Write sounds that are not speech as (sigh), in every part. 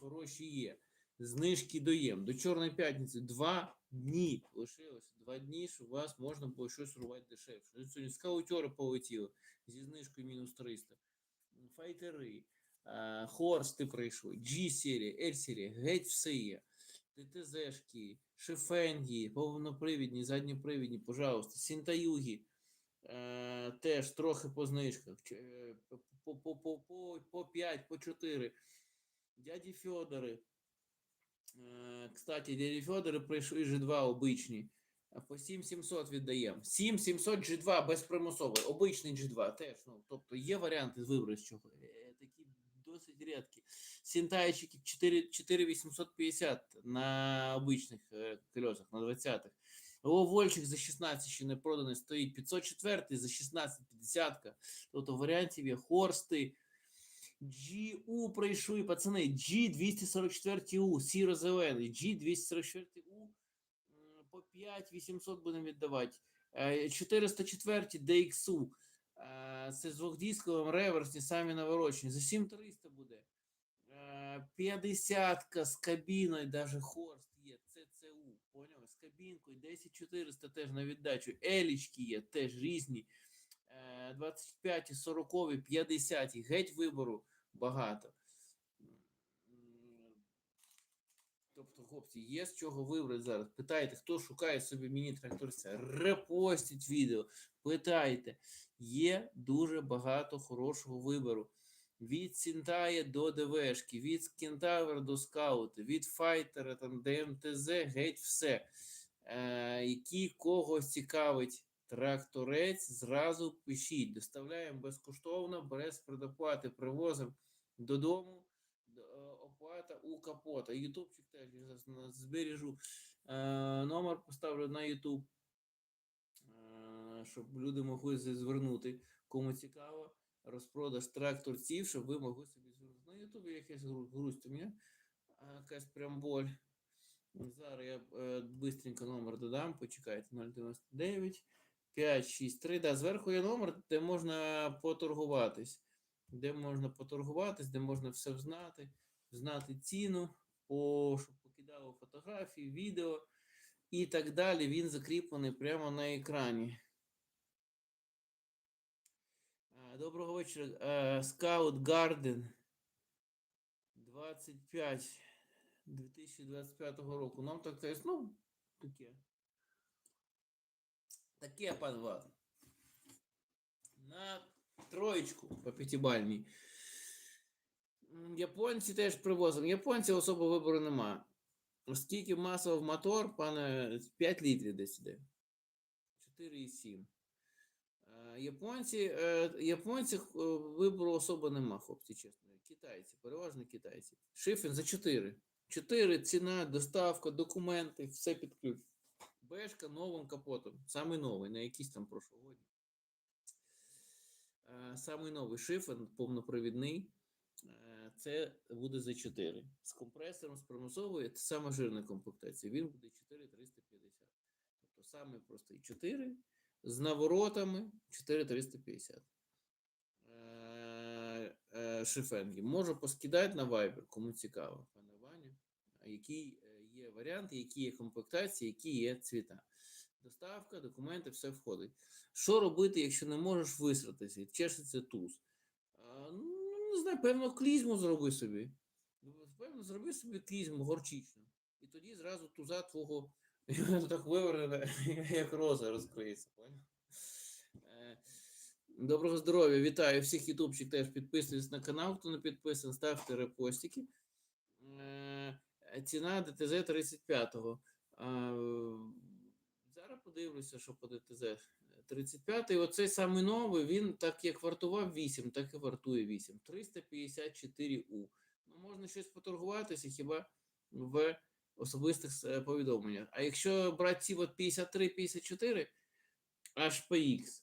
хороші є. Знижки доєм. До Чорної п'ятниці два дні лишилося. Два дні, щоб у вас можна було щось рвати дешевше. Ну, Сьогодні скаутери полетіли зі знижкою мінус 300. Файтери, Хорсти прийшли, G-серія, L-серія, геть все є. ТТЗшки, Шифенгі, повнопривідні, задньопривідні, пожалуйста, Сінтаюгі, теж трохи по знижках, е, по, по, по, по, по 5, по 4. Дяді Фьодори. Е, Кстати, дяді Фьодори прийшли G2 обичні. По 7700 віддаємо. 7700 G2 безпримусовий, обичний G2 теж. Ну, тобто є варіанти вибору з чого. Е, Такі досить рідкі. Сінтайчики 4850 на обичних е, колесах, на 20-х. О, Вольчик за 16 ще не проданий, стоїть 504 за 16 50 Тобто варіантів є Хорсти, GU прийшли, пацани, G244U, сіро-зелений, G244U м, по 5 800 будемо віддавати. Е, 404 DXU, е, це з двохдісковим реверсні, самі наворочені, за 7300 буде. Е, 50 з кабіною, даже Хорст є, ЦЦУ, поняв? З кабінкою, 10400 теж на віддачу, Елічки є, теж різні. Е, 25, 40, 50, геть вибору багато. Тобто, хлопці, є з чого вибрати зараз. Питайте, хто шукає собі міні-тракторця, репостіть відео, питайте. Є дуже багато хорошого вибору. Від Сінтая до ДВшки, від Кентавр до скаути, від файтера, там, ДМТЗ, геть все. Е, які когось цікавить тракторець, зразу пишіть. Доставляємо безкоштовно, без предоплати, привозимо додому. е, Оплата у капота. Ютубчик теж збережу. Е, номер поставлю на Ютуб, е, щоб люди могли звернути. Кому цікаво, розпродаж тракторців, щоб ви могли собі звернути. На Ютубі якась грусть у мене, якась прям боль. Зараз я бистренько номер додам, почекайте 099 563. Да, зверху є номер, де можна поторгуватись. Де можна поторгуватись, де можна все взнати, знати ціну, по, щоб покидало фотографії, відео і так далі. Він закріплений прямо на екрані. Доброго вечора. Scout Garden 25 2025 року. Нам так теж, ну, таке. Таке, Влад. На троєчку по п'ятибальній. Японці теж привозимо. Японці особо вибору нема. Оскільки масово в мотор, пане, 5 літрів десь іде. 4,7. Е, Японці, е, японці е, вибору особо нема, хлопці, чесно. Китайці, переважно китайці. Шифін за 4. 4 ціна, доставка, документи, все під ключ. Бешка новим капотом. Самий новий, не якийсь там прошлогодній. Е, Самий новий шифен, повнопровідний. е, Це буде за 4. З компресором, з примусовою, це саме жирна комплектація. Він буде 4350. Тобто саме простий 4 з наворотами 4350. Е, Шифенги. Можу поскидати на Viber, кому цікаво, пане е, є варіанти, які є комплектації, які є цвіта. Доставка, документи, все входить. Що робити, якщо не можеш висратися? Чешеться туз. А, ну, не знаю, певно, клізму зроби собі. Ну, Певно, зроби собі клізму горчичну. І тоді зразу туза твого так виверне, (laughs) як роза розкриється. Е, Доброго здоров'я, вітаю всіх ютубчик теж підписуйтесь на канал, хто не підписаний, ставте репостики. Е, Ціна ДТЗ 35-го. Зараз подивлюся, що по ДТЗ 35-й. Оцей самий новий, він так як вартував 8, так і вартує 8. 354У. Ну, можна щось поторгуватися хіба в особистих е, повідомленнях. А якщо брати ці от 53-54 HPX,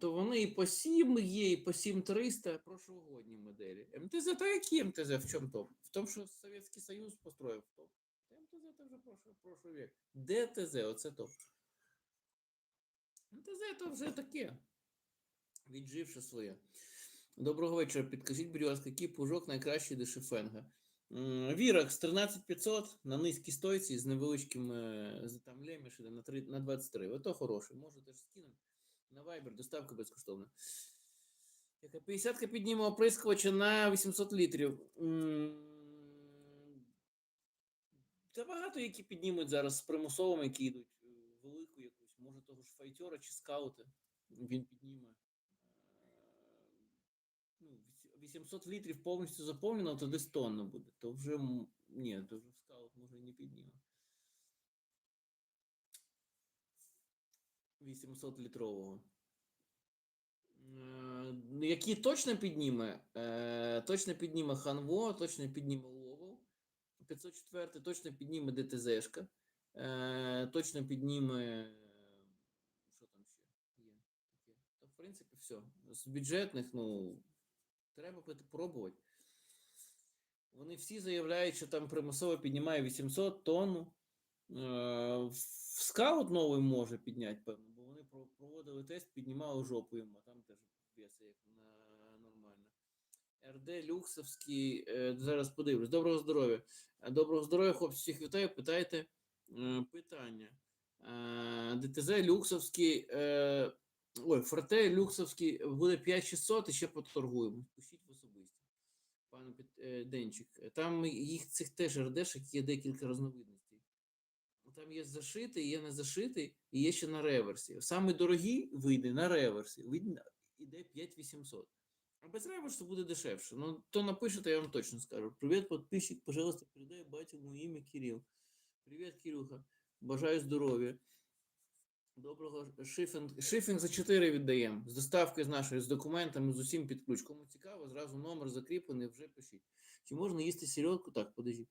то вони і по 7 є, і по 7300 прошлогодні моделі. МТЗ, та які МТЗ? В чому топ? В тому, що Совєтський Союз построїв. Та МТЗ це вже прошлий, прошлий век. Де ТЗ? Оце топ. МТЗ то вже таке. Відживши своє. Доброго вечора. Підкажіть, будь ласка, який пужок найкращий до Шефенга? Віракс 13500 на низькій стойці з невеличким е, там на, 3, на 23. Ото хороший. Можете ж скинути. На Viber, доставка безкоштовна. Яка 50 підніме оприскувача на 800 літрів. Та багато які піднімуть зараз з примусовими, які йдуть е, велику якусь. Може того ж файтера чи скаута. Він підніме. Е, ну, 800 літрів повністю заповнено, то десь тонна буде. То вже ні, то вже скаут може не підніме. 800 літрового. Е, Які точно підніме? Е, Точно підніме Ханво, точно підніме Ловел. 504 точно підніме ДТЗшка. Е, Точно підніме. Що там ще є? Та, в принципі, все. З бюджетних, ну, треба пробувати. Вони всі заявляють, що там примусово піднімає 800 тонн. Скаут новий може підняти, певно, проводили тест, піднімали жопу йому, там теж веси як на нормально. РД Люксовський, е, зараз подивлюсь. Доброго здоров'я. Е, Доброго здоров'я, хлопці, всіх вітаю. Питайте е, питання. ДТЗ Люксовський, ой, Форте Люксовський буде 5600 і ще поторгуємо. Пишіть в особисті. Пане Денчик. Там їх цих теж РДшок є декілька різновидностей. Там є зашитий, є не зашитий, і є ще на реверсі. Саме дорогі вийде на реверсі. Вийде, іде 5800. А без реверсу буде дешевше. Ну, то напишете, я вам точно скажу. Привіт, подписчик, пожалуйста, передай моє ім'я Кирил. Привіт, Кирюха. Бажаю здоров'я. Доброго шифінг. Шифінг за 4 віддаємо. З доставкою з нашою, з документами, з усім під ключ. Кому цікаво, зразу номер закріплений, вже пишіть. Чи можна їсти сільодку? Так, подожди.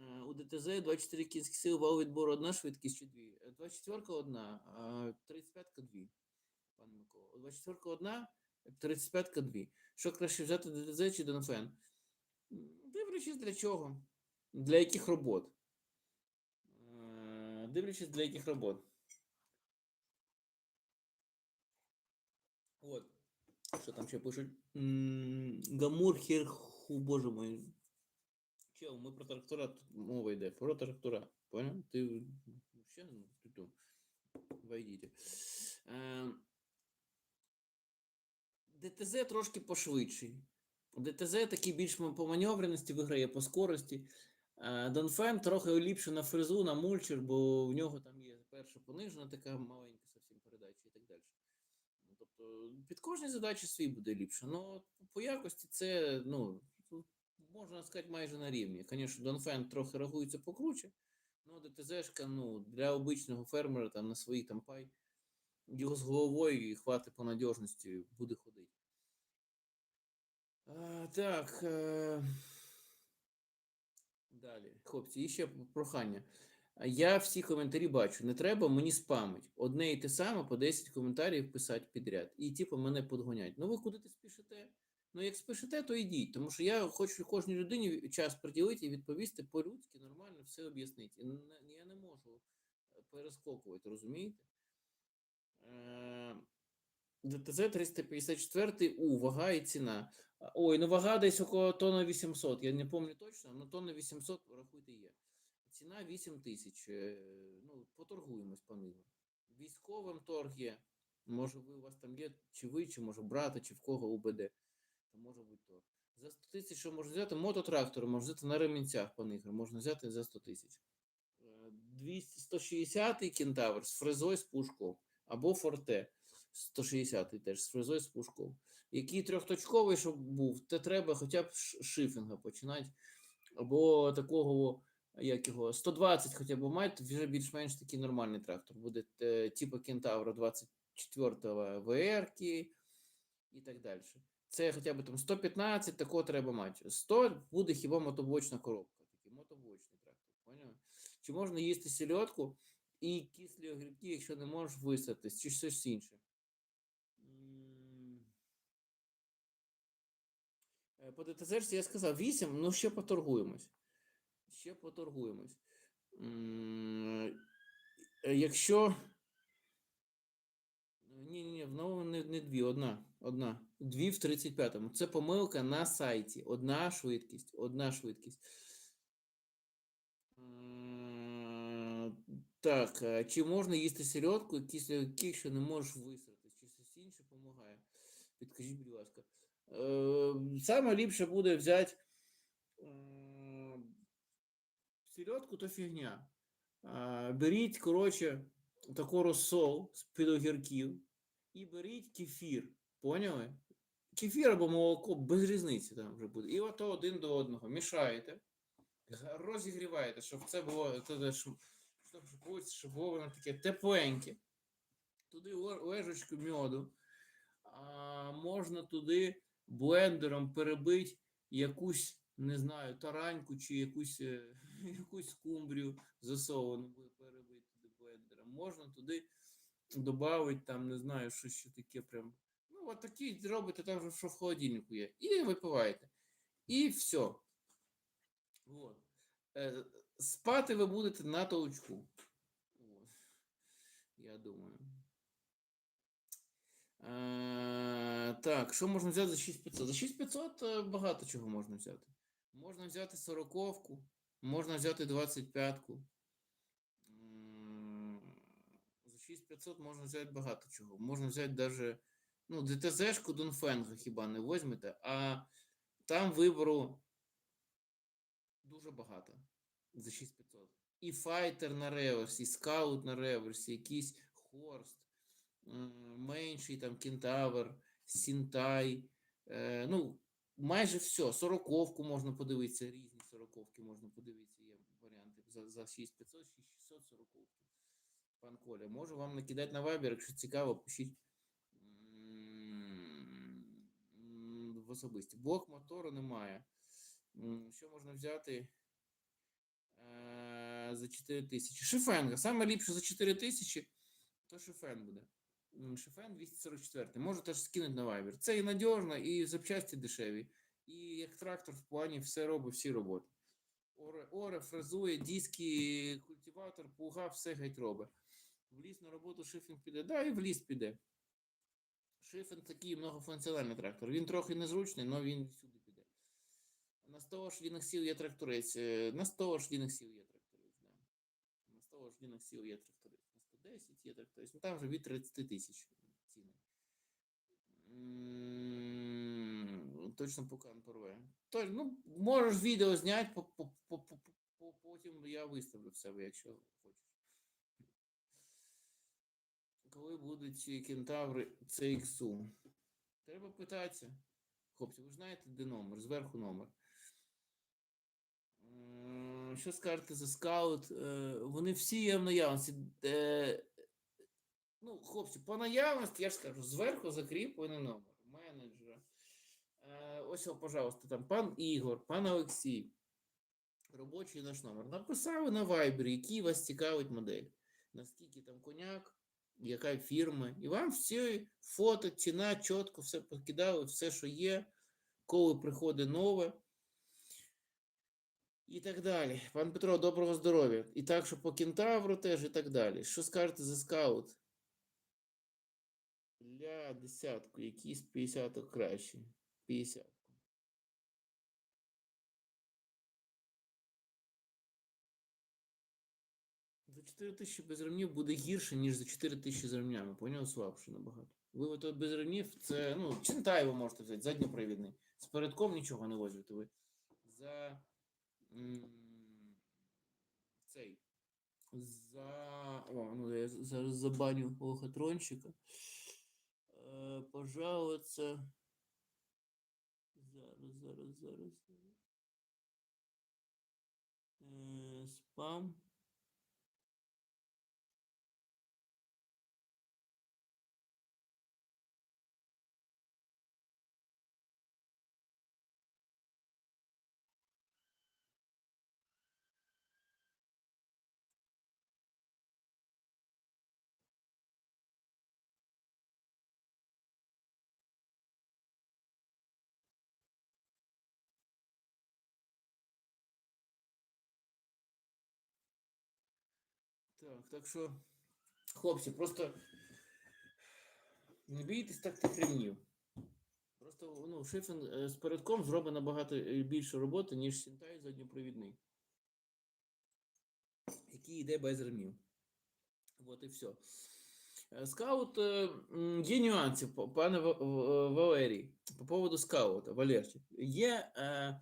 Е, У ДТЗ 24 кінських сил вал відбору одна швидкість чи дві. Е, 24 одна, а 35 дві. Пане Микола. 24 одна, 35 дві. Що краще взяти ДТЗ чи Донфен? Дивлячись для чого? Для яких робот? Е, Дивлячись для яких робот. От. Що там ще пишуть? Гамур Херху, боже мой. Чел, ми про трактора тут мова йде. Про трактора. Понял? Ти ще ти. Войдіть. ДТЗ трошки пошвидший. ДТЗ такий більш по маневреності виграє по скорості. Е, Донфен трохи ліпше на фрезу, на мульчер, бо в нього там є перша понижена, така маленька зовсім передача і так далі. Ну, Тобто під кожній задачі свій буде ліпше. Ну, по якості це, ну, тут можна сказати, майже на рівні. Звісно, Донфен трохи рахується покруче, але ДТЗшка, ну, для обичного фермера там на своїй там пай, його з головою і хвати по надіжності буде ходити. А, так. Е... Далі, хлопці, і ще прохання. Я всі коментарі бачу. Не треба мені спамить. Одне і те саме по 10 коментарів писати підряд. І типу мене подгонять. Ну ви куди ти спішите? Ну, як спішите, то йдіть. Тому що я хочу кожній людині час приділити і відповісти по-людськи, нормально все об'яснити. Я не можу е, перескокувати, розумієте? Е, ДТЗ 354 У, вага і ціна. Ой, ну вага десь около тонна 800, я не пам'ятаю точно, але тонна 800, рахуйте, є. Ціна 8 тисяч. е, Ну, поторгуємось по ним. Військовим торг є. Може, ви у вас там є, чи ви, чи може брата, чи в кого УБД. То може бути торг. За 100 тисяч що можна взяти? Мототрактори можна взяти на ремінцях по них, можна взяти за 100 тисяч. Е, 200, 160 кентавр з фрезою з пушком. Або форте 160-й теж з фрезою з пушком. Який трьохточковий, щоб був, то треба хоча б шифінга починати. Або такого, як його, 120 хоча б мати, вже більш-менш такий нормальний трактор. Буде е, типу Кентавра 24 го ВР і так далі. Це хоча б там 115, такого треба мати. 100 буде хіба мотоблочна коробка, такий мотоблочний трактор. Поняли? Чи можна їсти сільотку і кислі огірки, якщо не можеш висадитись, чи щось інше? Е, По ДТЗ я сказав 8, ну ще поторгуємось. Ще поторгуємось. Е, Якщо. Ні, ні, ні, в новому не, не дві, одна. Одна. Дві в 35-му. Це помилка на сайті. Одна швидкість. Одна швидкість. Так, чи можна їсти сільодку, після яких що не можеш висрати? Чи щось інше допомагає? Підкажіть, будь ласка. Е, Саме ліпше буде взяти сільодку то фігня. Беріть, коротше, таку розсол з-під огірків і беріть кефір. Поняли? Кефір або молоко без різниці там вже буде. І ото один до одного. Мішаєте, розігріваєте, щоб це було, щоб, щоб, було воно таке тепленьке. Туди ле- ложечку мьоду. А, можна туди блендером перебити якусь, не знаю, тараньку чи якусь, е, (laughs) якусь скумбрію засовану перебити туди блендером. Можна туди додати там, не знаю, що ще таке прям. Ну, от такі робите так, що в холодильнику є. І випиваєте. І все. Вот. Е, спати ви будете на толчку. Я думаю. Е, так, що можна взяти за 6500? За 6500 е, багато чого можна взяти. Можна взяти 40-ку, можна взяти 25-ку. М, За 6500 можна взяти багато чого. Можна взяти даже, ну, ДТЗ-шку Дунфенга хіба не возьмете, а там вибору дуже багато за 6500. І файтер на реверсі, і скаут на реверсі, якийсь хорст, менший там кентавр, сінтай. Е, ну, майже все. Сороковку можна подивитися, різні сороковки можна подивитися. Є варіанти за, за 6500, 6600 сороковки. Пан Коля, можу вам накидати на вайбер, якщо цікаво, пишіть в особисті. Блок мотору немає. Що можна взяти? Е, за 4 тисячі. Шифенга. Саме ліпше за 4 тисячі, то шифен буде. Шифен 244. Можу теж скинути на Viber. Це і надіжно, і запчасті дешеві. І як трактор в плані все робить, всі роботи. Оре, оре, фрезує, диски, культиватор, плуга, все геть робить. В ліс на роботу шифінг піде. Да, і в ліс піде. Шифен такий многофункціональний трактор. Він трохи незручний, але він всюди піде. На 100 лошадиних сил є тракторець. е, На 100 лошадиних сил є тракторець. Да. На 100 лошадиних сил є тракторець. На 110 є тракторець. Ну там вже від 30 тисяч ціни. Точно поки не порве. То, ну, можеш відео зняти, по, потім я виставлю в себе, якщо хочеш. Коли будуть ці кентаври CXU? Треба питатися. Хлопці, ви знаєте, де номер? Зверху номер. Що скажете за скаут? Е, Вони всі є в наявності. Е, Ну, хлопці, по наявності, я ж скажу, зверху закріплений номер менеджера. Е, Ось, пожалуйста, там пан Ігор, пан Олексій. Робочий наш номер. Написали на Viber, який вас цікавить модель. Наскільки там коняк, яка фірма. І вам всі фото, ціна, чітко все покидали, все, що є, коли приходить нове. І так далі. Пан Петро, доброго здоров'я. І так, що по кентавру теж, і так далі. Що скажете за скаут? Для десятку, з 50 краще. 50. 4 тисячі без ремнів буде гірше, ніж за 4 тисячі з ремнями. Поняв? Слабше набагато. Ви ото без ремнів, це, ну, Чинтай ви можете взяти, задньопривідний. З передком нічого не возьмете ви. За м, цей. За. О, ну я зараз забаню лохотрончика. Е, пожалуйста. Зараз, зараз. зараз. Е, спам. Так, так що, хлопці, просто Не бійтесь так тих. Просто ну, шифінг е, з передком зробить набагато е, більше роботи, ніж сінтай задньопровідний, який йде без ремнів. От і все. Скаут е, є нюанси, пане Валерій, по поводу скаута, Валерчик. Є е,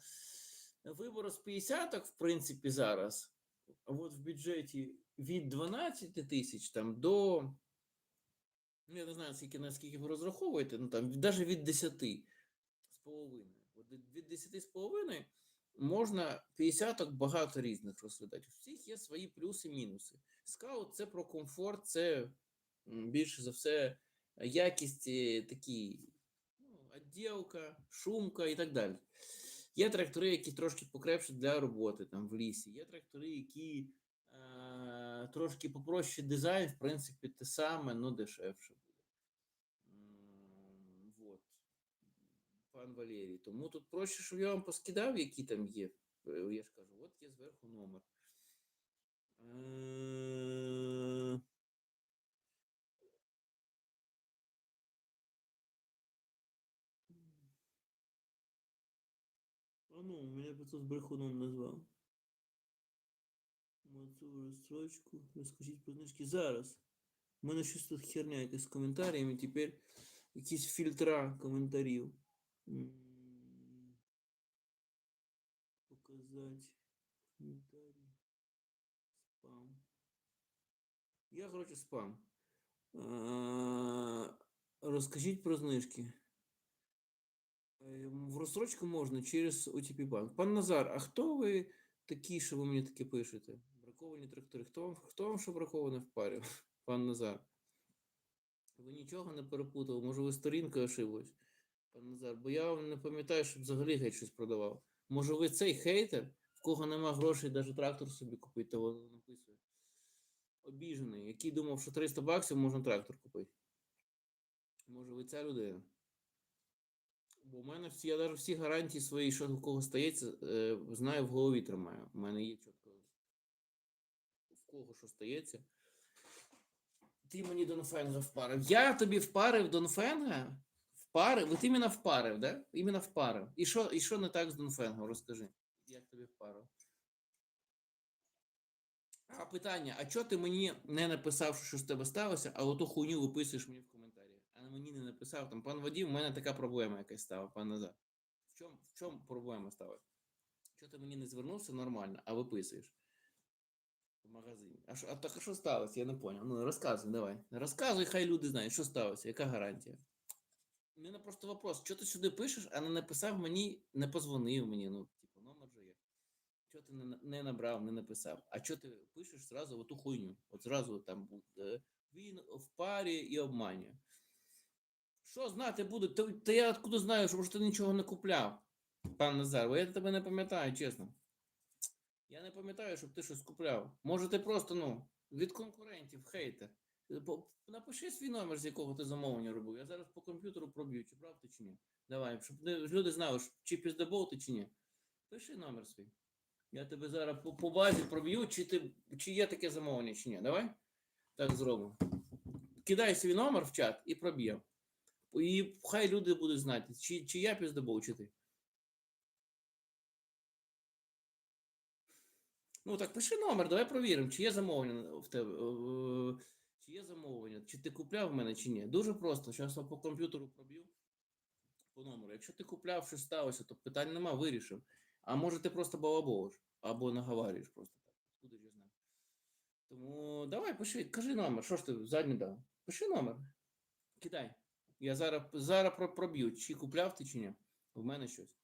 вибор з 50 в принципі, зараз. От в бюджеті від 12 тисяч там до. Ну, я не знаю, скільки, наскільки ви розраховуєте, ну там навіть від 10 з половиною. Від- від 10 з половиною можна 50 багато різних розглядати. У всіх є свої плюси мінуси. Скаут це про комфорт, це більше за все якість е, такі, ну, відділка, шумка і так далі. Є трактори, які трошки покрепші для роботи там в лісі. Є трактори, які трошки попроще дизайн, в принципі, те саме, але дешевше буде. Вот. Пан Валерій. Тому тут проще, щоб я вам поскидав, які там є. Е, Я ж кажу, от є зверху номер. Е, А ну, мене би тут брехуном назвав. Мацу розстрочку. Розкажіть про знижки зараз. У мене щось тут херня якась з коментарями, тепер якісь фільтра коментарів. Показати коментарі. Спам. Я, коротше, спам. А, Розкажіть про знижки. Е, В розстрочку можна через OTP банк. Пан Назар, а хто ви такі, що ви мені таке пишете? Браковані трактори. Хто вам, хто вам що бракований в парі? (laughs) Пан Назар. Ви нічого не перепутали, може ви сторінкою ошиблись, пан Назар, бо я вам не пам'ятаю, щоб взагалі геть щось продавав. Може ви цей хейтер, в кого нема грошей навіть трактор собі купити, то воно написує. Обіжений, який думав, що 300 баксів можна трактор купити. Може ви ця людина? Бо в мене всі, я навіть всі гарантії свої, що в кого стається, е, знаю в голові тримаю. У мене є чітко кого що стається. Ти мені Донфенга впарив. Я тобі впарив Донфенга? Впарив? От іменно впарив, да? Іменно впарив. І що, і що не так з Донфенгом? Розкажи, як тобі впарив? А питання: а чого ти мені не написав, що з тебе сталося, а оту хуйню виписуєш мені в коментарі? А мені не написав. Там пан Вадим, у мене така проблема якась стала, пан Назар. В чому в чому проблема стала? Чого ти мені не звернувся нормально, а виписуєш? Магазині. А, що, а так що сталося? Я не поняв. Ну, розказуй, давай. Розказуй, хай люди знають, що сталося, яка гарантія. У мене просто вопрос: що ти сюди пишеш, а не написав мені, не позвонив мені. Ну, типу, номер же є. Чого ти не, не набрав, не написав? А чого ти пишеш зразу оту хуйню? От зразу там буде. Він в парі і обманює. Що знати буду? Та, та я откуда знаю, що ти нічого не купляв, пан Назар, бо я тебе не пам'ятаю, чесно. Я не пам'ятаю, щоб ти щось купляв. Може, ти просто, ну, від конкурентів, хейтер. Напиши свій номер, з якого ти замовлення робив. Я зараз по комп'ютеру проб'ю, чи прав ти, чи ні. Давай, щоб люди знали, чи піздебол ти, чи ні. Пиши номер свій. Я тебе зараз по, по базі проб'ю, чи, ти, чи є таке замовлення, чи ні. Давай? Так зробимо. Кидай свій номер в чат і проб'ємо. І хай люди будуть знати, чи, чи я піздебол, чи ти. Ну так пиши номер, давай провіримо, чи є замовлення в тебе. е, Чи є замовлення, чи ти купляв в мене, чи ні. Дуже просто. Зараз я по комп'ютеру проб'ю по номеру. Якщо ти купляв, щось сталося, то питань нема, вирішив. А може ти просто балаболиш або наговарюєш просто так. Куди ж я знаю. Тому давай, пиши, кажи номер. Що ж ти задню дав? Пиши номер. Кидай. Я зараз, зараз проб'ю, чи купляв ти, чи ні. В мене щось.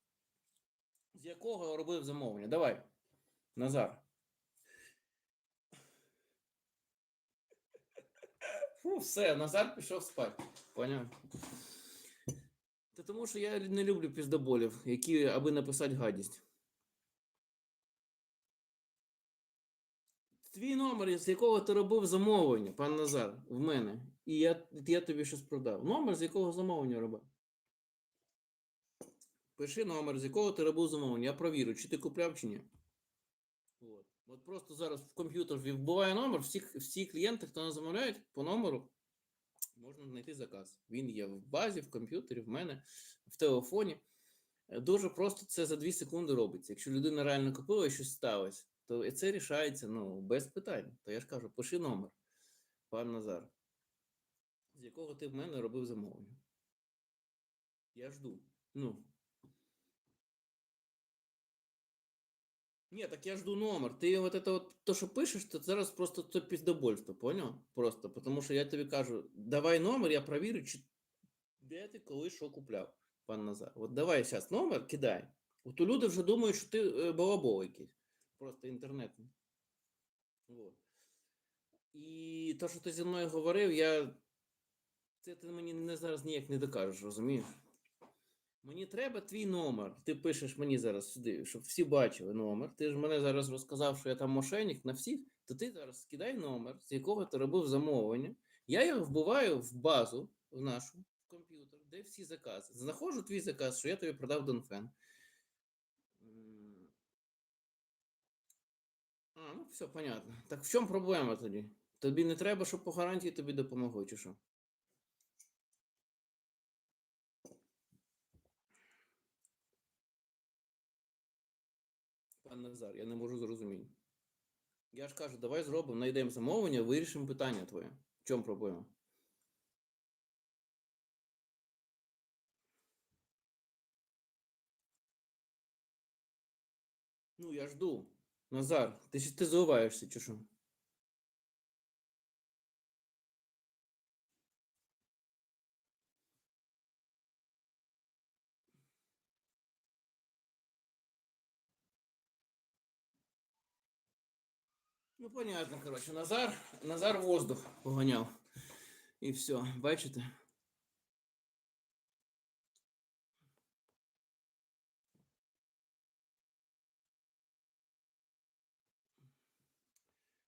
З якого робив замовлення? Давай. Назар. Фу, все, Назар пішов спати. Поняв? Та тому що я не люблю піздоболів, які аби написати гадість. Твій номер, з якого ти робив замовлення, пан Назар, в мене. І я, я тобі щось продав. Номер, з якого замовлення робив. Пиши номер, з якого ти робив замовлення. Я провірю, чи ти купляв, чи ні. От. Просто зараз в комп'ютер вбиває номер, всі, всі клієнти, хто нас замовляють по номеру, можна знайти заказ. Він є в базі, в комп'ютері, в мене, в телефоні. Е, Дуже просто це за 2 секунди робиться. Якщо людина реально купила і щось сталося, то це рішається ну, без питань. То я ж кажу, пиши номер, пан Назар, з якого ти в мене робив замовлення. Я жду. Ну. Ні, так я жду номер. Ти от это от, то, що пишеш, то зараз просто це піздобольство, поняв? Просто. Тому що я тобі кажу, давай номер, я провірю, чи де ти коли що купляв, пан Назар. От давай зараз номер, кидай. От у люди вже думають, що ти е, балабол якийсь. Просто інтернетний. Вот. І те, що ти зі мною говорив, я. Це ти мені не зараз ніяк не докажеш, розумієш? Мені треба твій номер. Ти пишеш мені зараз сюди, щоб всі бачили номер. Ти ж мене зараз розказав, що я там мошенник на всіх, то ти зараз скидай номер, з якого ти робив замовлення. Я його вбиваю в базу в нашу в комп'ютер, де всі закази. Знаходжу твій заказ, що я тобі продав Донфен. А, ну все, понятно. Так в чому проблема тоді? Тобі не треба, щоб по гарантії тобі допомогли, чи що? Пан Назар, я не можу зрозуміти. Я ж кажу, давай зробимо, знайдемо замовлення, вирішимо питання твоє. В чому проблема? Ну, я жду. Назар, ти ж ти заливаєшся, чи що? Ну, понятно, коротше, Назар, Назар воздух поганяв. І все, бачите?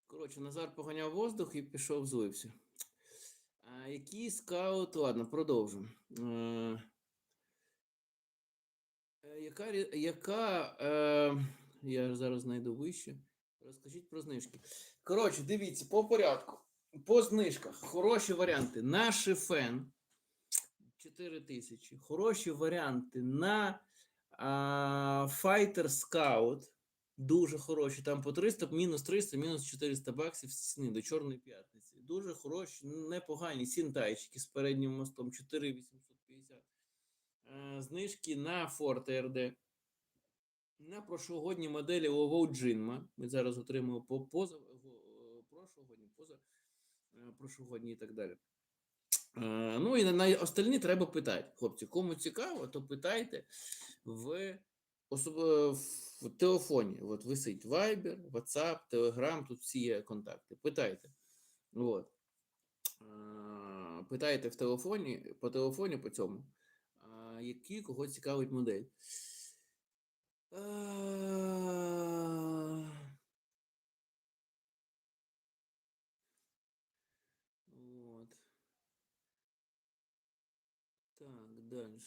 Коротше, Назар поганяв воздух і пішов злився. А, який скаут? Ладно, продовжимо. Е, е, яка, яка е, я зараз знайду вище. Розкажіть про знижки. Коротше, дивіться, по порядку. По знижках. Хороші варіанти. На шифен 4 тисячі. Хороші варіанти на а, Fighter Scout. Дуже хороші. Там по 300, мінус 300, мінус 400 баксів ціни до Чорної п'ятниці. Дуже хороші, непогані сінтайчики з переднім мостом 4850. Е, Знижки на Ford RD. На прошлогодні моделі Lowell Jinma. Ми зараз отримуємо по е, прошлогодні, поза е, прошлогодні і так далі. Е, Ну і на, на остальні треба питати. Хлопці, кому цікаво, то питайте в, особ... в телефоні. От висить Viber, WhatsApp, Telegram, тут всі є контакти. Питайте. От. Питайте в телефоні, по телефоні по цьому, які кого цікавить модель. Е, Вот. Так, далі.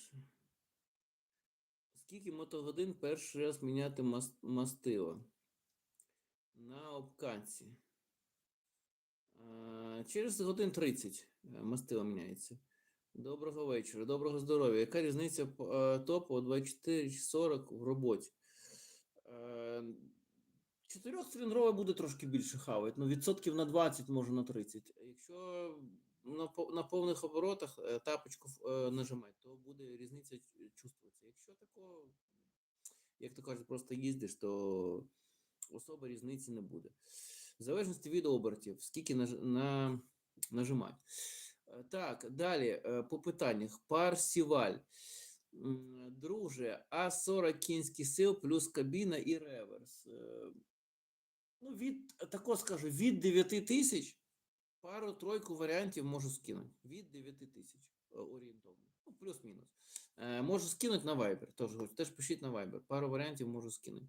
Скільки мотогодин перший раз міняти мас- мастило? На обкатці. Е, Через годин 30 е, мастило міняється. Доброго вечора, доброго здоров'я. Яка різниця е, топу 24 чи 40 в роботі? Е, Чотирьохциліндрове буде трошки більше хавати, ну відсотків на 20, може на 30. Якщо на, на повних оборотах е, тапочку е, нажимати, то буде різниця чу- чувствуватися. Якщо тако, як то кажуть, просто їздиш, то особо різниці не буде. В залежності від обертів, скільки наж, на, нажимати. Так, далі по питаннях. Парсіваль. Друже, А40 кінських сил плюс кабіна і реверс. Е, Ну, від, тако скажу, від 9 тисяч пару-тройку варіантів можу скинути. Від 9 тисяч е, орієнтовно. Ну, плюс-мінус. Е, можу скинути на Viber. Тож, теж пишіть на Viber. Пару варіантів можу скинути.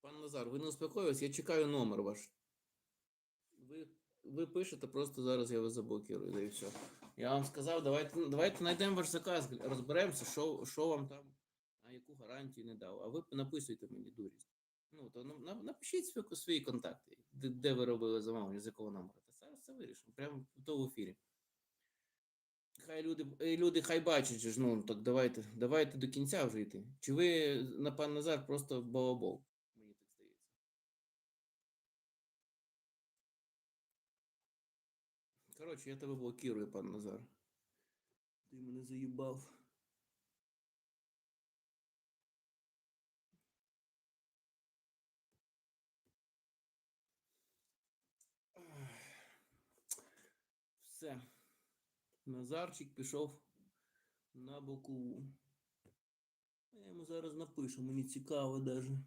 Пан Назар, ви не успокоїлись? Я чекаю номер ваш. Ви, пишете, просто зараз я вас заблокирую, да і все. Я вам сказав, давайте, давайте знайдемо ваш заказ, розберемося, що, що вам там, а яку гарантію не дав. А ви написуйте мені дурість. Ну, то на- на- напишіть свої, свої контакти, де, де ви робили замовлення, з якого номера. Та зараз це вирішимо, прямо то в ефірі. Хай люди, е, люди хай бачать, ж, ну так давайте, давайте до кінця вже йти. Чи ви на пан Назар просто балабол? Мені так здається. Коротше, я тебе блокирую, пан Назар. Ти мене заїбав. Все. Назарчик пішов на бокову. Я йому зараз напишу, мені цікаво даже.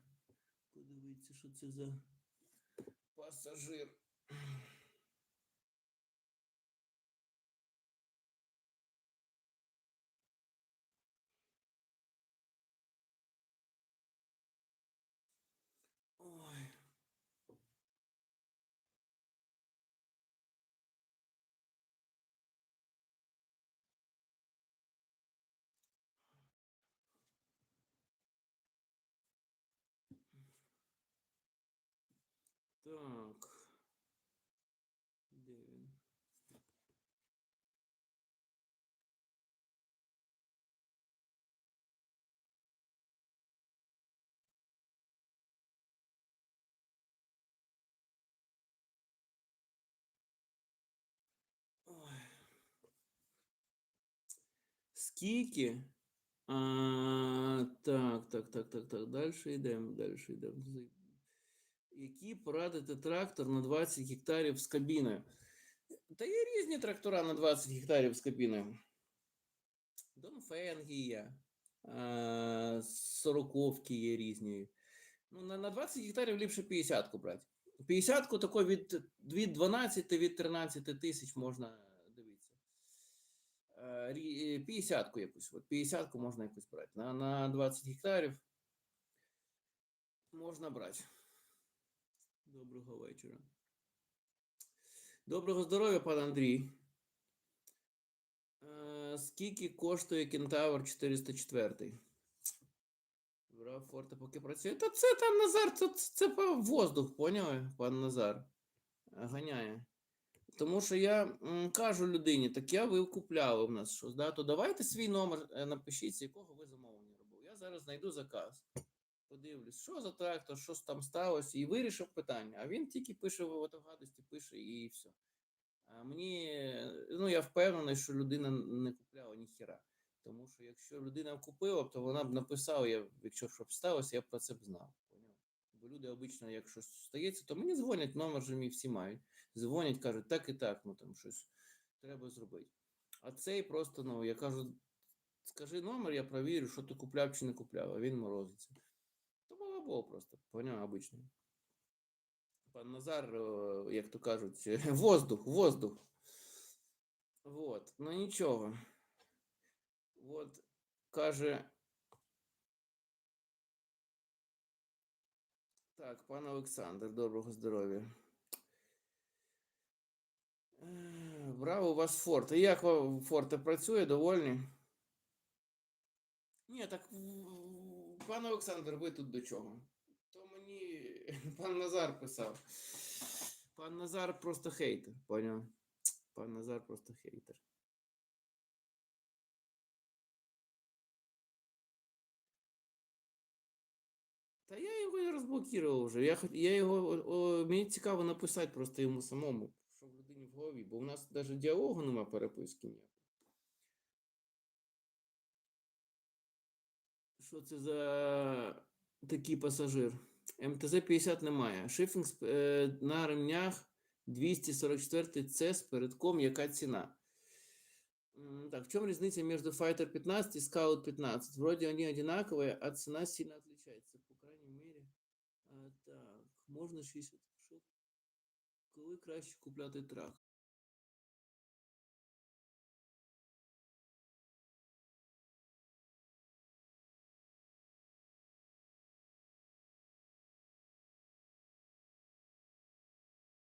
Подивіться, що це за пасажир. Так. Де він? Ой. Скільки? А, так, так, так, так, так. Далі йдемо, далі йдемо. Які порадити трактор на 20 гектарів з кабіною? Та є різні трактора на 20 гектарів з кабіною. Донфенги є, сороковки є різні. Ну, на, на 20 гектарів ліпше 50-ку брати. 50-ку тако від, від 12 від 13 тисяч можна дивитися. Е, рі- е, 50-ку якусь. От 50-ку можна якусь брати. На, на 20 гектарів можна брати. Доброго вечора. Доброго здоров'я, пан Андрій. Е, скільки коштує кентавр 404? Брав форте, поки працює. Та це там Назар, це, це по воздух, поняли, пан Назар? Е, Ганяє. Тому що я м, кажу людині, так я ви купляли в нас щось, да? то давайте свій номер е, напишіть, з якого ви замовлення робили. Я зараз знайду заказ. Подивлюсь, що за трактор, що там сталося, і вирішив питання. А він тільки пише в гадості, пише і все. А мені, ну я впевнений, що людина не купляла ніхіра. Тому що якщо людина купила, то вона б написала, я, якщо щось сталося, я б про це б знав. Бо люди обично, як щось стається, то мені дзвонять, номер же мій всі мають. Дзвонять, кажуть, так і так, ну там щось треба зробити. А цей просто, ну, я кажу, скажи номер, я провірю, що ти купляв чи не купляв, а він морозиться. То балабол просто, поняв, обичний. Пан Назар, е, як то кажуть, (laughs) воздух, воздух. Вот, ну нічого. От, каже. Так, пан Олександр, доброго здоров'я. Е, Браво, у вас форте. Як вам форте працює? Довольні? Ні, так в- пан Олександр, ви тут до чого? То мені (laughs) пан Назар писав. Пан Назар просто хейтер, поняв? Пан Назар просто хейтер. Та я його і розблокував вже. Я, я його, о, мені цікаво написати просто йому самому, що в людині в голові, бо у нас навіть діалогу нема переписки ніякої. Що це за такий пасажир? МТЗ-50 немає. Шифінг е, на ремнях 244 С з передком, яка ціна? Так, в чем разница между Fighter 15 и Scout 15? Вроде они одинаковые, а цена сильно отличается, по крайней мере. А, так, можна 60 що? Коли краще купляти трактор?